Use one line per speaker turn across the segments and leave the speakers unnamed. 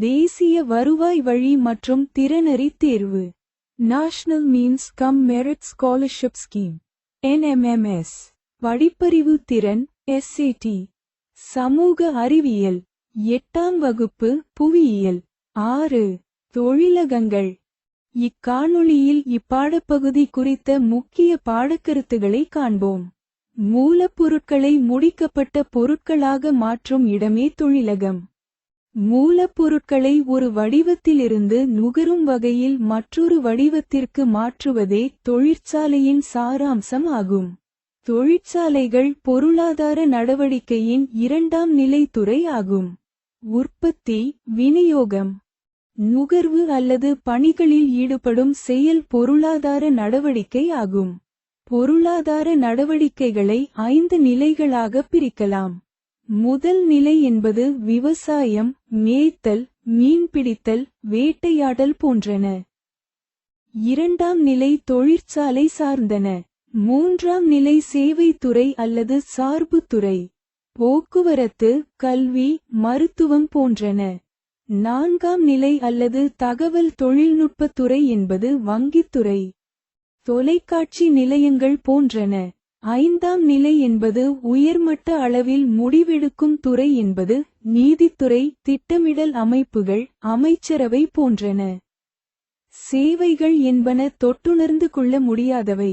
தேசிய வருவாய் வழி மற்றும் திறனறி தேர்வு. National means cum merit scholarship scheme NMMS படிப்பறிவு திறன் எஸ்ஏடி சமூக அறிவியல். எட்டாம் வகுப்பு புவியியல். ஆறு. தொழிலகங்கள். இக்காணொளியில் இப்பாடப்பகுதி குறித்த முக்கிய பாடக்கருத்துகளை காண்போம். மூலப்பொருட்களை முடிக்கப்பட்ட பொருட்களாக மாற்றும் இடமே தொழிலகம். மூலப்பொருட்களை ஒரு வடிவத்திலிருந்து நுகரும் வகையில் மற்றொரு வடிவத்திற்கு மாற்றுவதே தொழிற்சாலையின் சாராம்சம் ஆகும். தொழிற்சாலைகள் பொருளாதார நடவடிக்கையின் இரண்டாம் நிலை துறை ஆகும். உற்பத்தி விநியோகம். நுகர்வு அல்லது பணிகளில் ஈடுபடும் செயல் பொருளாதார நடவடிக்கை ஆகும். பொருளாதார நடவடிக்கைகளை ஐந்து நிலைகளாக பிரிக்கலாம். முதல் நிலை என்பது விவசாயம் மேய்த்தல் மீன்பிடித்தல் வேட்டையாடல் போன்றன. இரண்டாம் நிலை தொழிற்சாலை சார்ந்தன. மூன்றாம் நிலை சேவைத்துறை அல்லது சார்புத்துறை. போக்குவரத்து கல்வி மருத்துவம் போன்றன. நான்காம் நிலை அல்லது தகவல் தொழில்நுட்பத்துறை என்பது வங்கித்துறை. தொலைக்காட்சி நிலையங்கள் போன்றன. ஐந்தாம் நிலை என்பது உயர்மட்ட அளவில் முடிவெடுக்கும் துறை என்பது நீதித்துறை திட்டமிடல் அமைப்புகள் அமைச்சரவை போன்றன. சேவைகள் என்பன தொட்டுணர்ந்து கொள்ள முடியாதவை.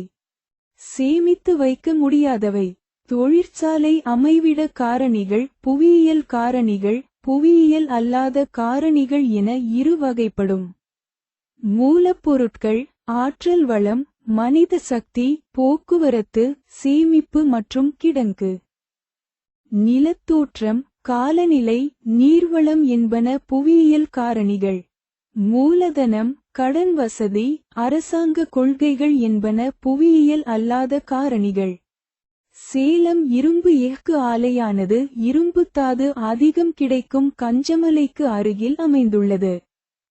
சேமித்து வைக்க முடியாதவை. தொழிற்சாலை அமைவிட காரணிகள் புவியியல் காரணிகள் புவியியல் அல்லாத காரணிகள் என இரு வகைப்படும். மூலப்பொருட்கள் ஆற்றல் வளம் மனித சக்தி போக்குவரத்து சேமிப்பு மற்றும் கிடங்கு. நிலத்தோற்றம் காலநிலை நீர்வளம் என்பன புவியியல் காரணிகள். மூலதனம் கடன் வசதி அரசாங்க கொள்கைகள் என்பன புவியியல் அல்லாத காரணிகள். சேலம் இரும்பு எஃகு ஆலையானது இரும்புத்தாது அதிகம் கிடைக்கும் கஞ்சமலைக்கு அருகில் அமைந்துள்ளது.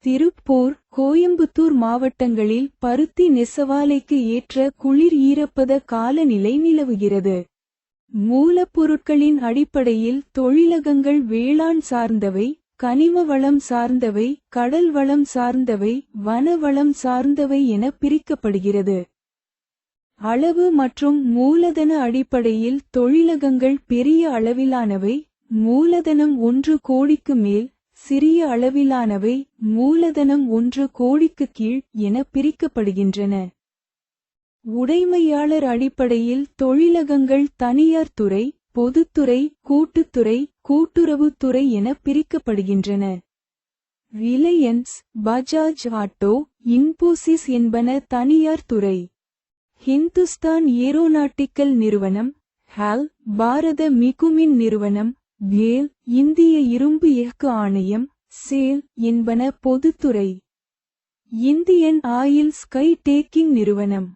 திருப்பூர் கோயம்புத்தூர் மாவட்டங்களில் பருத்தி நெசவாலைக்கு ஏற்ற குளிர் ஈரப்பத காலநிலை நிலவுகிறது. மூலப்பொருட்களின் அடிப்படையில் தொழிலகங்கள் வேளாண் சார்ந்தவை கனிம வளம் சார்ந்தவை கடல் வளம் சார்ந்தவை வன வளம் சார்ந்தவை என பிரிக்கப்படுகிறது. அளவு மற்றும் மூலதன அடிப்படையில் தொழிலகங்கள் பெரிய அளவிலானவை மூலதனம் ஒன்று கோடிக்கு மேல் சிறிய அளவிலானவை மூலதனம் ஒன்று கோடிக்கு கீழ் என பிரிக்கப்படுகின்றன. உடைமையாளர் அடிப்படையில் தொழிலகங்கள் தனியார் துறை பொதுத்துறை கூட்டுத்துறை கூட்டுறவுத்துறை என பிரிக்கப்படுகின்றன. ரிலையன்ஸ் பஜாஜ் ஆட்டோ இன்போசிஸ் என்பன தனியார் துறை. ஹிந்துஸ்தான் ஏரோநாட்டிக்கல் நிறுவனம் ஹால் பாரத மிகுமின் நிறுவனம் வேல் இந்திய இரும்பு எஃகு ஆணையம் சேல் என்பன பொதுத்துறை. இந்தியன் ஆயில் ஸ்கை டேக்கிங் நிறுவனம்.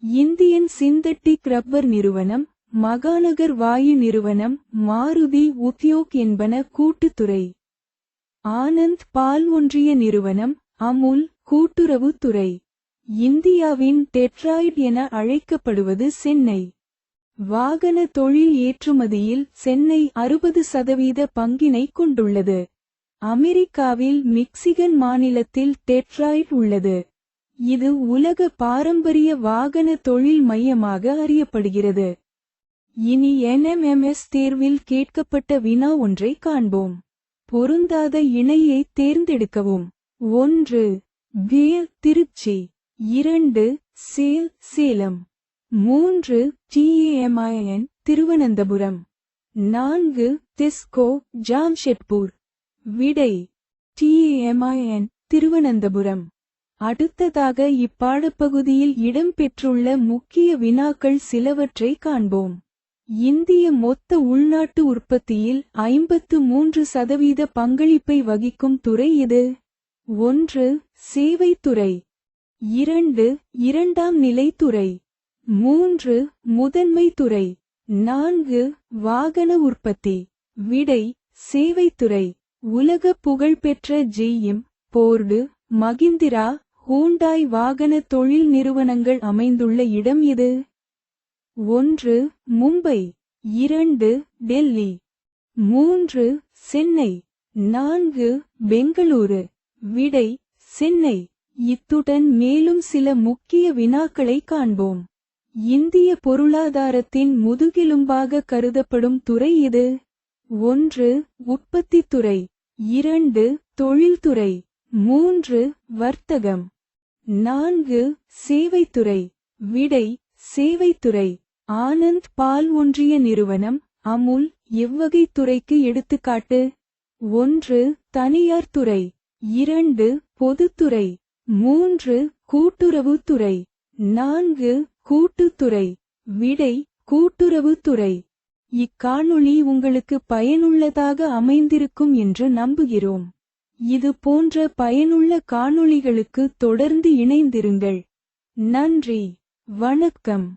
இந்தியன் சிந்தட்டிக் ரப்பர் நிறுவனம் மகாநகர் வாயு நிறுவனம் மாருதி உத்யோக் என்பன கூட்டுத்துறை. ஆனந்த் பால் ஒன்றிய நிறுவனம் அமுல் கூட்டுறவுத்துறை. இந்தியாவின் டெட்ராய்ட் என அழைக்கப்படுவது சென்னை. வாகன தொழில் ஏற்றுமதியில் சென்னை அறுபது சதவீத பங்கினை கொண்டுள்ளது. அமெரிக்காவில் மிக்சிகன் மாநிலத்தில் டெட்ராய்ட் உள்ளது. இது உலக பாரம்பரிய வாகன தொழில் மையமாக அறியப்படுகிறது. இனி என்எம்எம்எஸ் தேர்வில் கேட்கப்பட்ட வினா ஒன்றை காண்போம். பொருந்தாத இணையை தேர்ந்தெடுக்கவும். ஒன்று வேல் திருச்சி. இரண்டு சேல் சேலம். மூன்று டிஏஎம்ஐஎன் திருவனந்தபுரம். நான்கு திஸ்கோ ஜாம்ஷெட்பூர். விடை டிஏஎம்ஐஎன் திருவனந்தபுரம். அடுத்ததாக இப்பாடப்பகுதியில் இடம்பெற்றுள்ள முக்கிய வினாக்கள் சிலவற்றை காண்போம். இந்திய மொத்த உள்நாட்டு உற்பத்தியில் ஐம்பத்து மூன்று சதவீத பங்களிப்பை வகிக்கும் துறை இது. ஒன்று சேவைத்துறை. இரண்டு இரண்டாம் நிலைத்துறை. மூன்று முதன்மை துறை. நான்கு வாகன உற்பத்தி. விடை சேவைத்துறை. உலக புகழ்பெற்ற ஜெய்யம் போர்டு மகிந்திரா ஹூண்டாய் வாகன தொழில் நிறுவனங்கள் அமைந்துள்ள இடம் எது ஒன்று மும்பை. இரண்டு டெல்லி. மூன்று சென்னை. நான்கு பெங்களூரு. விடை சென்னை. இத்துடன் மேலும் சில முக்கிய வினாக்களை காண்போம். இந்திய பொருளாதாரத்தின் முதுகெலும்பாக கருதப்படும் துறை இது. ஒன்று உற்பத்தி துறை இரண்டு தொழில்துறை. மூன்று வர்த்தகம். நான்கு சேவைத்துறை. விடை சேவைத்துறை. ஆனந்த் பால் ஒன்றிய நிறுவனம் அமுல் எவ்வகை துறைக்கு எடுத்துக்காட்டு. ஒன்று தனியார் துறை. இரண்டு பொதுத்துறை. மூன்று கூட்டுறவுத்துறை. நான்கு கூட்டுத்துறை விடை கூட்டுறவுத்துறை. இக்காணொளி உங்களுக்கு பயனுள்ளதாக அமைந்திருக்கும் என்று நம்புகிறோம். இது போன்ற பயனுள்ள காணொளிகளுக்கு தொடர்ந்து இணைந்திருங்கள். நன்றி. வணக்கம்.